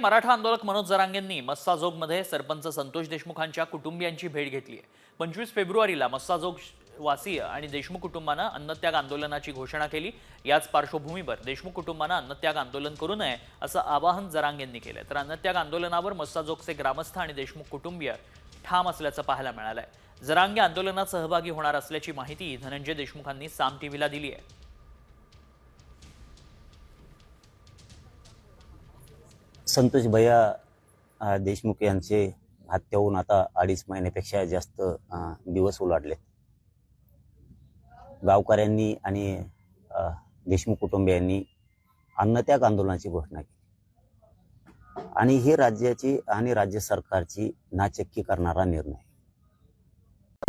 मराठा आंदोलक मनोज जरांगेंनी मस्साजोगमध्ये सरपंच संतोष देशमुखांच्या कुटुंबियांची भेट घेतली आहे. पंचवीस फेब्रुवारीला मस्साजोग वासीय आणि देशमुख कुटुंबानं अन्नत्याग आंदोलनाची घोषणा केली. याच पार्श्वभूमीवर देशमुख कुटुंबानं अन्नत्याग आंदोलन करू नये असं आवाहन जरांगेंनी केलंय. तर अन्नत्याग आंदोलनावर मस्साजोगचे ग्रामस्थ आणि देशमुख कुटुंबीय ठाम असल्याचं पाहायला मिळालंय. जरांगे आंदोलनात सहभागी होणार असल्याची माहिती धनंजय देशमुखांनी साम टीव्हीला दिली आहे. संतोष भैया देशमुख यांचे हत्या होऊन आता अडीच महिन्यापेक्षा जास्त दिवस ओलाटले गावकऱ्यांनी आणि देशमुख कुटुंबियांनी अन्नत्याग आंदोलनाची घोषणा केली. आणि ही राज्याची आणि राज्य सरकारची नाचक्की करणारा निर्णय.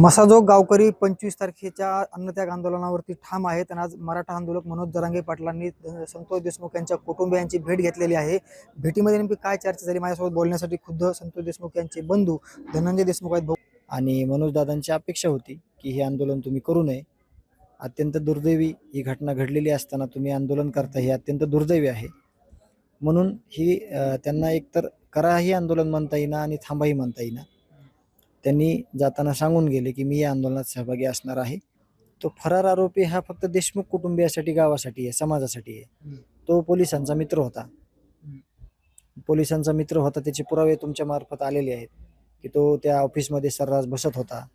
मसाजोग गावकरी पंचवीस तारखेच्या अन्नत्याग आंदोलनावरती ठाम आहेत आणि आज मराठा आंदोलक मनोज जरांगे पाटलांनी संतोष देशमुख यांच्या कुटुंबियांची भेट घेतलेली आहे. भेटीमध्ये नेमकी काय चर्चा झाली? माझ्यासोबत बोलण्यासाठी खुद्द संतोष देशमुख यांचे बंधू धनंजय देशमुख आहेत. भाऊ. आणि मनोजदादांची अपेक्षा होती की हे आंदोलन तुम्ही करू नये. अत्यंत दुर्दैवी ही घटना घडलेली असताना तुम्ही आंदोलन करता हे अत्यंत दुर्दैवी आहे. म्हणून ही त्यांना एकतर कराही आंदोलन म्हणता येईना आणि थांबाही म्हणता येईना. त्यांनी जाताना सांगून गेले की मी या आंदोलनात सहभागी असणार आहे. तो फरार आरोपी हा फक्त देशमुख कुटुंबियासाठी गावासाठी आहे समाजासाठी आहे. तो पोलिसांचा मित्र होता. पोलिसांचा मित्र होता त्याचे पुरावे तुमच्या मार्फत आलेले आहेत की तो त्या ऑफिसमध्ये सर्रास बसत होता.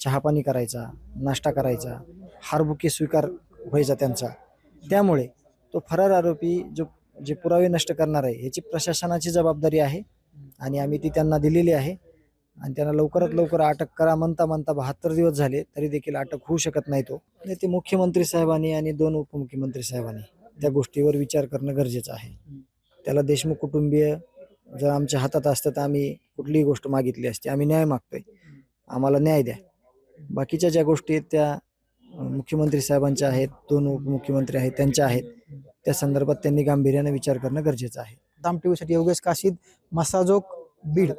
चहापाणी करायचा नाश्ता करायचा हारबुके स्वीकार व्हायचा त्यांचा. त्यामुळे तो फरार आरोपी जो जे पुरावे नष्ट करणार आहे याची प्रशासनाची जबाबदारी आहे आणि आम्ही ती त्यांना दिलेली आहे. आणि त्यांना लवकरात लवकर अटक करा म्हणता म्हणता बहात्तर दिवस झाले तरी देखील अटक होऊ शकत नाही तो. ते मुख्यमंत्री साहेबांनी आणि दोन उपमुख्यमंत्री साहेबांनी त्या गोष्टीवर विचार करणं गरजेचं आहे. त्याला देशमुख कुटुंबीय जर आमच्या हातात असतं तर आम्ही कुठलीही गोष्ट मागितली असती आम्ही न्याय मागतोय. आम्हाला न्याय द्या. बाकीच्या ज्या गोष्टी आहेत त्या मुख्यमंत्री साहेबांच्या आहेत दोन उपमुख्यमंत्री आहेत त्यांच्या आहेत त्या संदर्भात त्यांनी गांभीर्याने विचार करणं गरजेचं आहे. दाम टीव्हीसाठी योगेश काशीद मसाजोग बीड.